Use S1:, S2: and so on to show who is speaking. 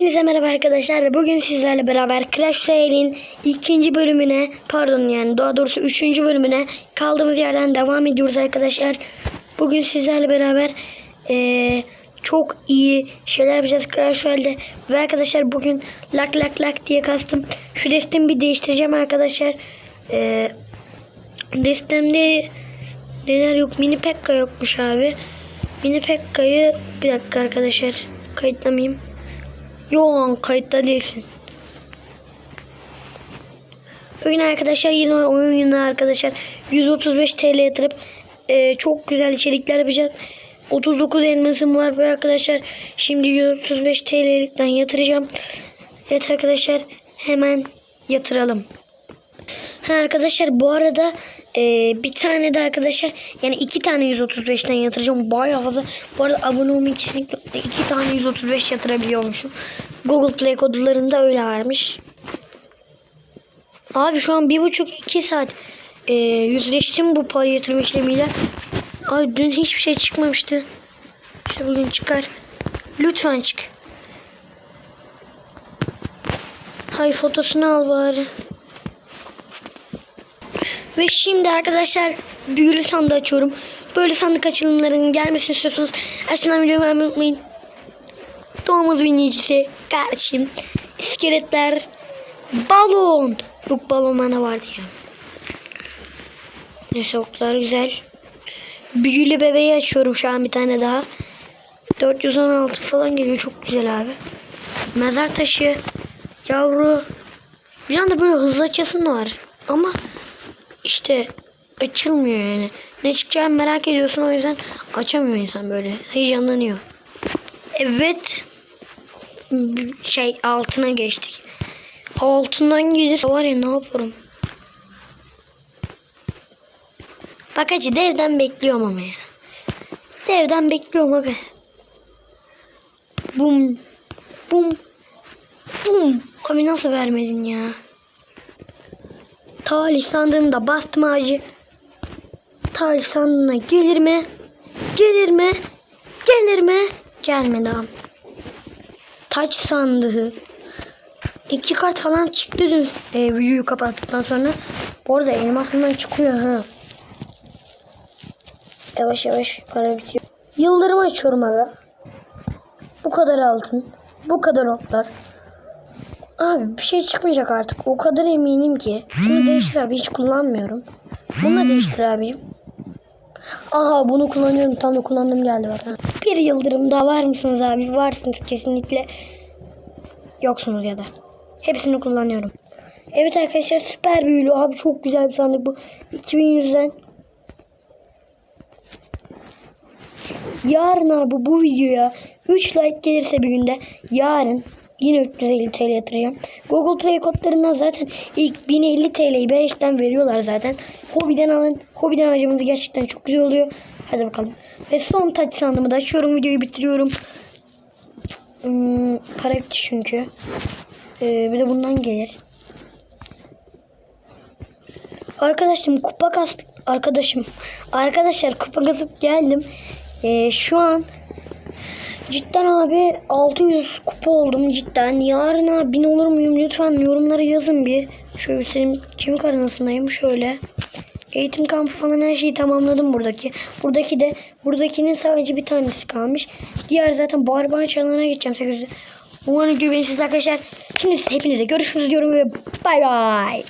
S1: Hepinize merhaba arkadaşlar. Bugün sizlerle beraber Clash Royale'in ikinci bölümüne pardon yani daha doğrusu üçüncü bölümüne kaldığımız yerden devam ediyoruz arkadaşlar. Bugün sizlerle beraber eee, çok iyi şeyler yapacağız Clash Royale'de. Ve arkadaşlar bugün lak lak lak diye kastım. Şu destemi bir değiştireceğim arkadaşlar. Eee destemde neler yok. Mini Pekka yokmuş abi. Mini Pekka'yı bir dakika arkadaşlar kayıtlamayayım. Yok kayıtta değilsin. Bugün arkadaşlar yine oyunda arkadaşlar 135 TL yatırıp e, çok güzel içerikler yapacağız. 39 elmasım var ve arkadaşlar şimdi 135 TL'likten yatıracağım. Evet arkadaşlar hemen yatıralım. Ha arkadaşlar bu arada e, bir tane de arkadaşlar yani iki tane 135'ten yatıracağım. Bayağı fazla. Bu arada abone olmayı kesinlikle iki tane 135 yatırabiliyormuşum. Google Play kodlarında öyle varmış. Abi şu an bir buçuk iki saat e, yüzleştim bu para yatırma işlemiyle. Abi dün hiçbir şey çıkmamıştı. İşte bugün çıkar. Lütfen çık. Hay fotosunu al bari. Ve şimdi arkadaşlar büyülü sandığı açıyorum. Böyle sandık açılımlarının gelmesini istiyorsanız aşağıdan videoyu beğenmeyi unutmayın. Doğumuz binicisi kardeşim. İskeletler. Balon. Yok balon bana vardı ya. Neyse oklar güzel. Büyülü bebeği açıyorum şu an bir tane daha. 416 falan geliyor. Çok güzel abi. Mezar taşı. Yavru. Bir anda böyle hızlı açasın var. Ama işte açılmıyor yani. Ne çıkacağını merak ediyorsun o yüzden açamıyor insan böyle. Heyecanlanıyor. Evet. Şey altına geçtik. Altından gelirse var ya ne yaparım. Bak hacı devden bekliyorum ama ya. Devden bekliyorum aga. Bum. Bum. Bum. Abi nasıl vermedin ya? Talih sandığında bastım ağacı. Talih sandığına gelir mi? Gelir mi? Gelir mi? Gelmedi abi. Taç sandığı. İki kart falan çıktı dün e, videoyu kapattıktan sonra. Bu arada elmas çıkıyor ha. Yavaş yavaş para bitiyor. Yıldırım açıyorum aga. Bu kadar altın. Bu kadar otlar. Abi bir şey çıkmayacak artık. O kadar eminim ki. Bunu değiştir abi. Hiç kullanmıyorum. Bunu da değiştir abicim. Aha bunu kullanıyorum. Tam da kullandım geldi bak. Bir yıldırım daha var mısınız abi? Varsınız kesinlikle. Yoksunuz ya da. Hepsini kullanıyorum. Evet arkadaşlar süper büyülü. Abi çok güzel bir sandık bu. 2100'den. Yarın abi bu videoya 3 like gelirse bir günde yarın yine 350 TL yatıracağım. Google Play kodlarından zaten ilk 1050 TL'yi 5'ten veriyorlar zaten. Hobiden alın. Hobiden harcamanız gerçekten çok güzel oluyor. Hadi bakalım. Ve son taç sandığımı da açıyorum. Videoyu bitiriyorum. Hmm, para bitti çünkü. Ee, bir de bundan gelir. Arkadaşım kupa kastık. Arkadaşım. Arkadaşlar kupa kasıp geldim. Ee, şu an cidden abi 600 kupa oldum cidden. Yarın abi 1000 olur muyum? Lütfen yorumlara yazın bir. Şöyle göstereyim. Kim karınasındayım? Şöyle. Eğitim kampı falan her şeyi tamamladım buradaki. Buradaki de buradakinin sadece bir tanesi kalmış. Diğer zaten barbar çalana geçeceğim 800'de. Umarım güvenirsiniz arkadaşlar. Şimdi hepinize görüşürüz diyorum ve bay bay.